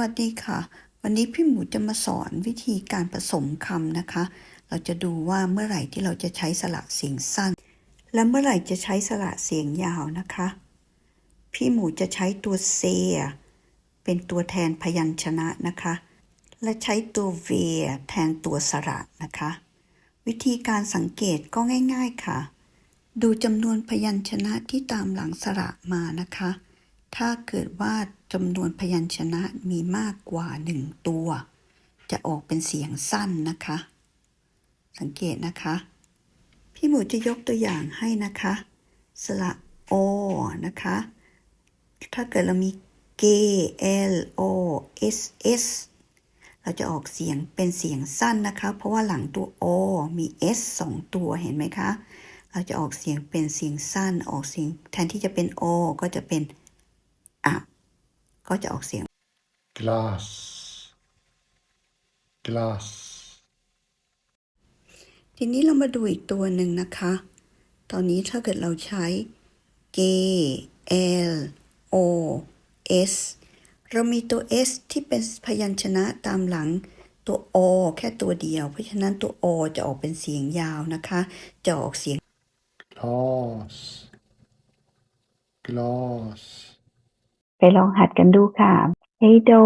วัสดีค่ะ วันนี้พี่หมูจะมาสอนวิธีการผสมคำนะคะ เราจะดูว่าเมื่อไหร่ที่เราจะใช้สระเสียงสั้น และเมื่อไหร่จะใช้สระเสียงยาวนะคะ พี่หมูจะใช้ตัวเซเป็นตัวแทนพยัญชนะนะคะ และใช้ตัวเวแทนตัวสระนะคะ วิธีการสังเกตก็ง่าย ๆค่ะ ดูจำนวนพยัญชนะที่ตามหลังสระมานะคะ ถ้าเกิดว่าจำนวนพยัญชนะมีมากกว่าหนึ่งตัว จะออกเป็นเสียงสั้นนะคะ สังเกตนะคะ พี่หมูจะยกตัวอย่างให้นะคะ สระโอนะคะ ถ้าเกิดเรามี G L O S S เราจะออกเสียงเป็นเสียงสั้นนะคะ เพราะว่าหลังตัว O มี S สองตัวเห็นไหมคะ เราจะออกเสียงเป็นเสียงสั้น ออกเสียงแทนที่จะเป็น O ก็จะเป็น ก็จะออกเสียง glass glass ทีนี้เรามาดูอีกตัวหนึ่งนะคะ ตอนนี้ถ้าเกิดเราใช้ G L O S เรามีตัว S ที่เป็นพยัญชนะตามหลังตัว O แค่ตัวเดียว เพราะฉะนั้นตัว O จะออกเป็นเสียงยาวนะคะ จะออกเสียง glass glass ไปลองหัดกันดูค่ะ Hey Do